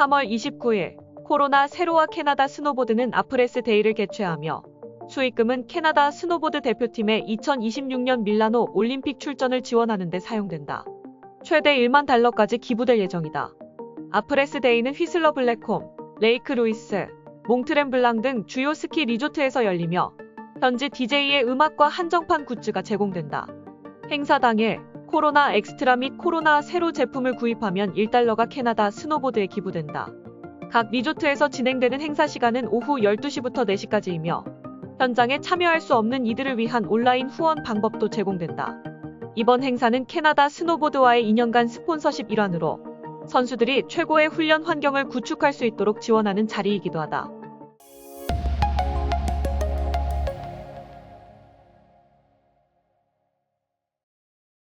3월 29일 코로나 세로와 캐나다 스노보드는 아프레스 데이를 개최하며 수익금은 캐나다 스노보드 대표팀의 2026년 밀라노 올림픽 출전을 지원하는 데 사용된다. 최대 1만 달러까지 기부될 예정이다. 아프레스 데이는 휘슬러 블랙홈, 레이크 루이스, 몽트렘 블랑 등 주요 스키 리조트에서 열리며 현지 DJ의 음악과 한정판 굿즈가 제공된다. 행사 당일 코로나 엑스트라 및 코로나 세로 제품을 구입하면 1달러가 캐나다 스노보드에 기부된다. 각 리조트에서 진행되는 행사 시간은 오후 12시부터 4시까지이며 현장에 참여할 수 없는 이들을 위한 온라인 후원 방법도 제공된다. 이번 행사는 캐나다 스노보드와의 2년간 스폰서십 일환으로 선수들이 최고의 훈련 환경을 구축할 수 있도록 지원하는 자리이기도 하다.